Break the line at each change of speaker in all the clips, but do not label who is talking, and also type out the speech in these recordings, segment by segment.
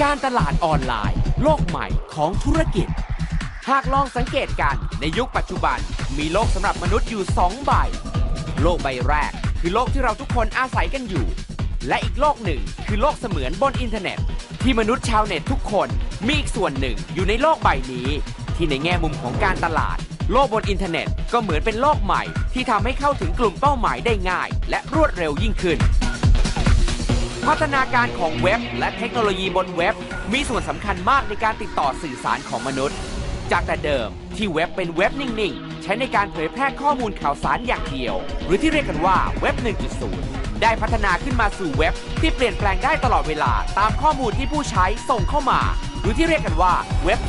การตลาดออนไลน์ โลกใหม่ของธุรกิจ หากลองสังเกตกันในยุคปัจจุบัน มีโลกสำหรับมนุษย์อยู่ 2 ใบ โลกใบแรก คือโลกที่เราทุกคนอาศัยกันอยู่ และอีกโลกหนึ่งคือโลกเสมือนบนอินเทอร์เน็ต ที่มนุษย์ชาวเน็ตทุกคนมีอีกส่วนหนึ่งอยู่ในโลกใบนี้ ที่ในแง่มุมของการตลาด โลกบนอินเทอร์เน็ตก็เหมือนเป็นโลกใหม่ ที่ทำให้เข้าถึงกลุ่มเป้าหมายได้ง่าย และรวดเร็วยิ่งขึ้น พัฒนาการของเว็บและเทคโนโลยีบนเว็บ มีส่วนสำคัญมากในการติดต่อสื่อสารของมนุษย์ จากแต่เดิมที่เว็บเป็นเว็บนิ่ง ๆ ใช้ในการเผยแพร่ข้อมูลข่าวสารอย่างเดียว หรือที่เรียกกันว่าเว็บ 1.0 ได้พัฒนาขึ้นมาสู่เว็บที่เปลี่ยนแปลงได้ตลอดเวลาตามข้อมูลที่ผู้ใช้ส่งเข้ามา หรือที่เรียกกันว่าเว็บ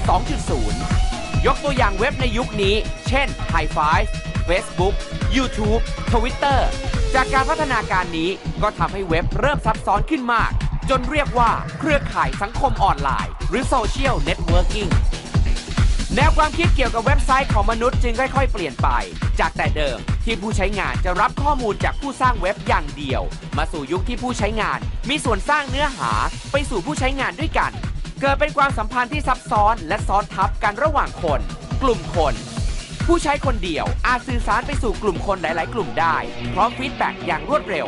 2.0 ยกตัวอย่างเว็บในยุคนี้ เช่น High Five Facebook YouTube Twitter จากการพัฒนาการนี้ก็ทำให้เว็บเริ่มซับซ้อนขึ้นมาก จนเรียกว่าเครือข่ายสังคมออนไลน์ หรือ Social Networking แนวความคิดเกี่ยวกับเว็บไซต์ของมนุษย์จึงค่อยๆ เปลี่ยนไป จากแต่เดิมที่ผู้ใช้งานจะรับข้อมูลจากผู้สร้างเว็บอย่างเดียว มาสู่ยุคที่ผู้ใช้งานมีส่วนสร้างเนื้อหาไปสู่ผู้ใช้งานด้วยกัน เกิดเป็นความสัมพันธ์ที่ซับซ้อนและซ้อนทับกันระหว่างคน กลุ่มคน ผู้ใช้คนเดียวอาจสื่อสารไปสู่กลุ่มคนหลาย ๆ กลุ่มได้ พร้อมฟีดแบ็กอย่างรวดเร็ว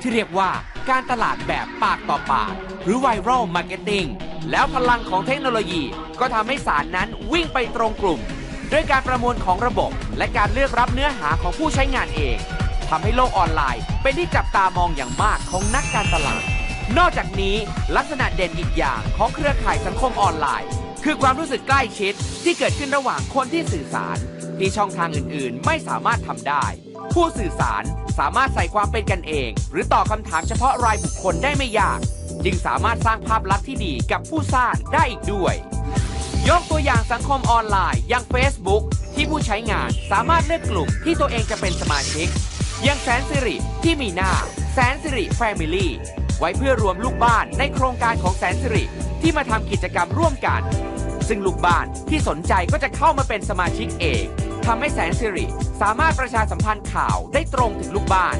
ที่เรียกว่าการตลาดแบบปากต่อปาก หรือไวรัลมาร์เก็ตติ้งแล้วพลังของเทคโนโลยีก็ทำให้สารนั้นวิ่งไปตรงกลุ่ม ด้วยการประมวลของระบบ และการเลือกรับเนื้อหาของผู้ใช้งานเองทำให้โลกออนไลน์ เป็นที่จับตามองอย่างมากของนักการตลาด นอกจากนี้ลักษณะเด่นอีกอย่างของเครือข่ายสังคมออนไลน์ คือความรู้สึกใกล้ชิดที่เกิดขึ้นระหว่างคนที่สื่อสาร ที่ช่องทางอื่นๆ ไม่สามารถทำได้ ผู้สื่อสารสามารถใส่ความเป็นกันเอง หรือตอบคำถามเฉพาะรายบุคคลได้ไม่ยาก จึงสามารถสร้างภาพลักษณ์ที่ดีกับผู้สร้างได้อีกด้วย ยกตัวอย่างสังคมออนไลน์อย่าง Facebook ที่ผู้ใช้งานสามารถเลือกกลุ่มที่ตัวเองจะเป็นสมาชิก อย่างแสนสิริที่มีหน้า แสนสิริแฟมิลี่ไว้เพื่อรวมลูกบ้านในโครงการของแสนสิริที่มาทำกิจกรรมร่วมกัน ซึ่งลูกบ้านที่สนใจก็จะเข้ามาเป็นสมาชิกเอง ทำให้แสนสิริสามารถประชาสัมพันธ์ข่าวได้ตรงถึงลูกบ้าน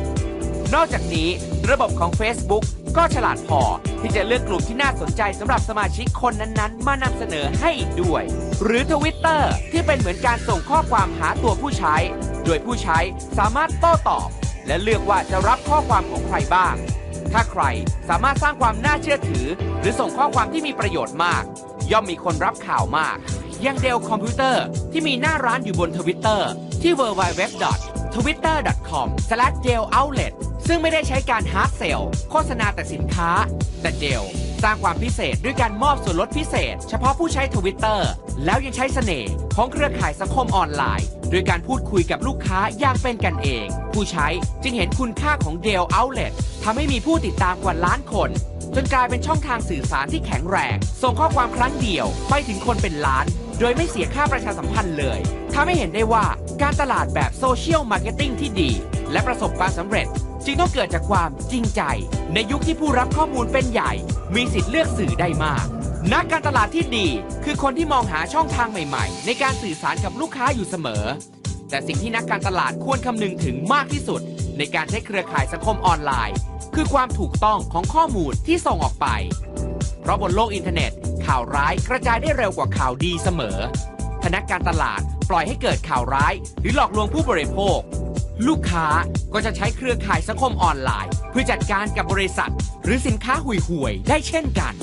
นอกจากนี้ระบบของ Facebook ก็ฉลาดพอที่จะเลือกกลุ่มที่น่าสนใจสำหรับสมาชิกคนนั้นๆ มานำเสนอให้อีกด้วย หรือ Twitter ที่เป็นเหมือนการส่งข้อความหาตัวผู้ใช้ โดยผู้ใช้สามารถโต้ตอบ และเลือกว่าจะรับข้อความของใครบ้าง ถ้าใครสามารถสร้างความน่าเชื่อถือ หรือส่งข้อความที่มีประโยชน์มาก ย่อมมีคนรับข่าวมาก ย่างเดลคอมพิวเตอร์ที่มีหน้าร้านอยู่บนทวิตเตอร์ที่ www.twitter.com/deloutlet ซึ่งไม่ได้ใช้การฮาร์ดเซลโฆษณาแต่สินค้า แต่เดลสร้างความพิเศษด้วยการมอบส่วนลดพิเศษ เฉพาะผู้ใช้ทวิตเตอร์แล้วยังใช้เสน่ห์ของเครือข่ายสังคมออนไลน์ โดยการพูดคุยกับลูกค้าอย่างเป็นกันเอง ผู้ใช้จึงเห็นคุณค่าของเดลเอาเล t ทำให้มีผู้ติดตามกว่าล้านคน จนกลายเป็นช่องทางสื่อสารที่แข็งแรง ส่งข้อความครั้งเดียวไปถึงคนเป็นล้าน โดยไม่เสียค่าประชาสัมพันธ์เลยทำให้เห็นได้ว่าการตลาดแบบโซเชียลมาร์เก็ตติ้งที่ดี และประสบความสำเร็จ จึงต้องเกิดจากความจริงใจ ในยุคที่ผู้รับข้อมูลเป็นใหญ่ มีสิทธิ์เลือกสื่อได้มาก นักการตลาดที่ดี คือคนที่มองหาช่องทางใหม่ๆ ในการสื่อสารกับลูกค้าอยู่เสมอ แต่สิ่งที่นักการตลาดควรคำนึงถึงมากที่สุด ในการใช้เครือข่ายสังคมออนไลน์ คือความถูกต้องของข้อมูลที่ส่งออกไป เพราะบนโลกอินเทอร์เน็ต ข่าวร้ายกระจายได้เร็วกว่าข่าวดีเสมอถ้านักการตลาดปล่อยให้เกิดข่าวร้าย หรือหลอกลวงผู้บริโภค ลูกค้าก็จะใช้เครือข่ายสังคมออนไลน์ เพื่อจัดการกับบริษัท หรือสินค้าห่วยๆได้เช่นกัน